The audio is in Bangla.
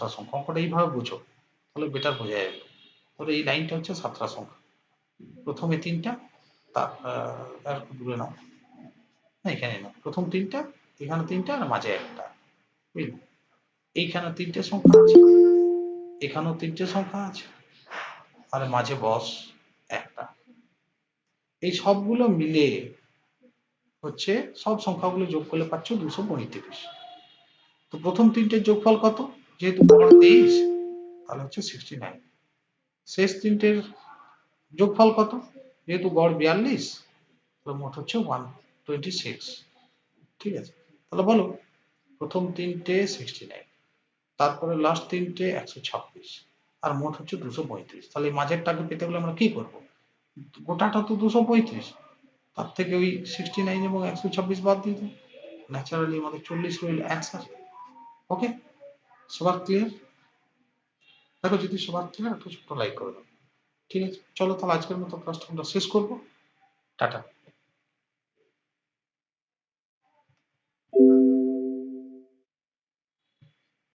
সাতটা সংখ্যা অঙ্কটা এইভাবে বুঝো, তাহলে বেটার বোঝা যাবে। তাহলে এই লাইনটা হচ্ছে সাতটা সংখ্যা প্রথমে তিনটা তার দূরে নাও। না, এখানে না। প্রথম তিনটা, এখানে তিনটা, আর মাঝে একটা। বুঝলে? এইখানে তিনটে সংখ্যা আছে, এখানেও তিনটে সংখ্যা আছে, আর মাঝে বস একটা। এই সবগুলো মিলে হচ্ছে সব সংখ্যাগুলো যোগ করলে পাচ্ছ দুশো পঁয়ত্রিশ। তো প্রথম তিনটের যোগফল কত? যেহেতু গড় তেইশ, তাহলে হচ্ছে সিক্সটি নাইন শেষ তিনটের যোগফল কত? যেহেতু গড় বিয়াল্লিশ, তাহলে মোট হচ্ছে ওয়ান টোয়েন্টি সিক্স ঠিক আছে? তাহলে বলো, প্রথম তিনটে সিক্সটি নাইন তারপরে লাস্ট তিনটে একশো ছাব্বিশ, আর মোট হচ্ছে দুশো পঁয়ত্রিশ। তাহলে এই মাঝেরটাকে পেতে গেলে আমরা কি করব? গোটাটা তো দুশো পঁয়ত্রিশ, তার থেকে ওই সিক্সটি নাইন এবং একশো ছাব্বিশ বাদ দেবো ন্যাচারালি আমাদের চল্লিশ রইল অ্যান্সার ওকে সবার ক্লিয়ার দেখো, যদি সবার ক্লিয়ার একটু ছোট্ট লাইক করে দাও। ঠিক আছে? চলো তাহলে আজকের মতো ক্লাসটা আমরা শেষ করব। টাটা।